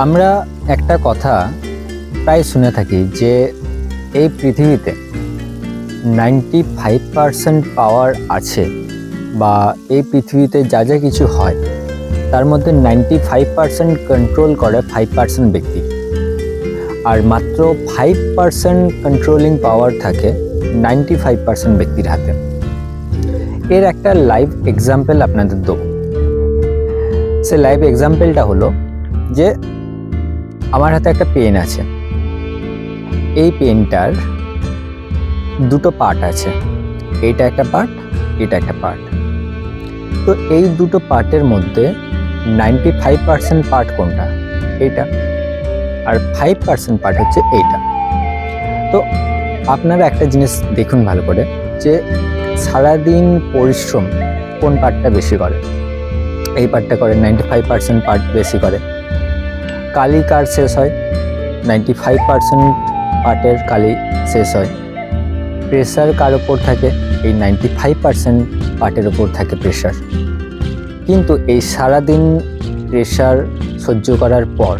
আমরা একটা কথা প্রায় শুনে থাকি যে এই পৃথিবীতে নাইনটি ফাইভ পারসেন্ট পাওয়ার আছে বা এই পৃথিবীতে যা যা কিছু হয়, তার মধ্যে নাইনটি ফাইভ পারসেন্ট কন্ট্রোল করে ফাইভ পার্সেন্ট ব্যক্তি। আর মাত্র ফাইভ পার্সেন্ট কন্ট্রোলিং পাওয়ার থাকে নাইনটি ফাইভ পার্সেন্ট ব্যক্তির হাতে। এর একটা লাইভ এক্সাম্পল আপনাদের দেবো। সে লাইভ এক্সাম্পলটা হলো যে আমার হাতে একটা পেন আছে। এই পেনটার দুটো পার্ট আছে। এইটা একটা পার্ট এটা একটা পার্ট তো এই দুটো পার্টের মধ্যে নাইনটি ফাইভ পার্সেন্ট পার্ট কোনটা? এইটা আর ফাইভ পার্সেন্ট পার্ট হচ্ছে এইটা। তো আপনারা একটা জিনিস দেখুন ভালো করে যে সারাদিন পরিশ্রম কোন পার্টটা বেশি করে? এই পার্টটা করে নাইনটি ফাইভ পার্সেন্ট পার্ট বেশি করে। কালি কার শেষ হয়? নাইনটি ফাইভ পার্সেন্ট পার্টের কালি শেষ হয়। প্রেশার কার ওপর থাকে? এই নাইনটি ফাইভ পার্সেন্ট পার্টের ওপর থাকে প্রেশার কিন্তু এই সারাদিন প্রেশার সহ্য করার পর,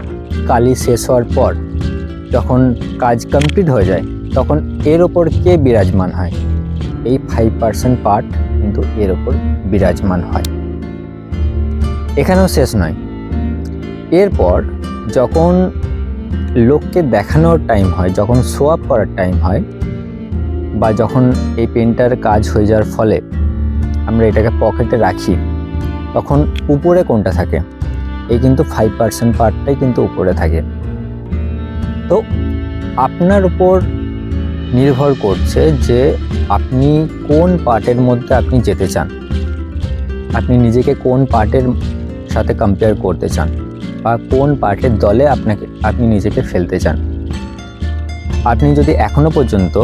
কালি শেষ হওয়ার পর, যখন কাজ কমপ্লিট হয়ে যায়, তখন এর ওপর কে বিরাজমান হয়? এই ফাইভ পার্সেন্ট পার্ট কিন্তু এর ওপর বিরাজমান হয়। এখানেও শেষ নয়। এরপর যখন লোককে দেখানোর টাইম হয়, যখন শো আপ করার টাইম হয়, বা যখন এই পেনটার কাজ হয়ে যাওয়ার ফলে আমরা এটাকে পকেটে রাখি, তখন উপরে কোনটা থাকে? এই কিন্তু ফাইভ পার্সেন্ট পার্টটাই কিন্তু উপরে থাকে। তো আপনার উপর নির্ভর করছে যে আপনি কোন পার্টের মধ্যে আপনি যেতে চান। আপনি নিজেকে কোন পার্টের সাথে কম্পেয়ার করতে চান। বা কোন পার্টের দলে আপনাকে, আপনি নিজেকে ফেলতে চান। আপনি যদি এখনও পর্যন্ত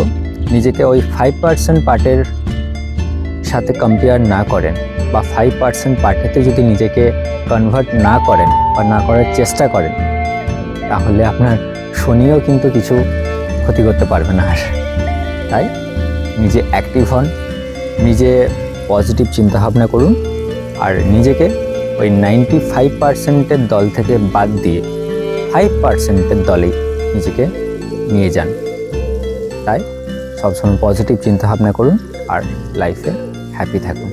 নিজেকে ওই ফাইভ পার্সেন্ট পার্টের সাথে কম্পেয়ার না করেন বা ফাইভ পার্সেন্ট পার্টেতে যদি নিজেকে কনভার্ট না করেন বা না করার চেষ্টা করেন, তাহলে আপনার শনিও কিন্তু কিছু ক্ষতি করতে পারবে না। আর তাই নিজে অ্যাক্টিভ হন, নিজে পজিটিভ চিন্তাভাবনা করুন আর নিজেকে ওই নাইনটি ফাইভ পার্সেন্টের দল থেকে বাদ দিয়ে ফাইভ পার্সেন্টের দলেই নিজেকে নিয়ে যান। তাই সবসময় পজিটিভ চিন্তাভাবনা করুন আর লাইফে হ্যাপি থাকুন।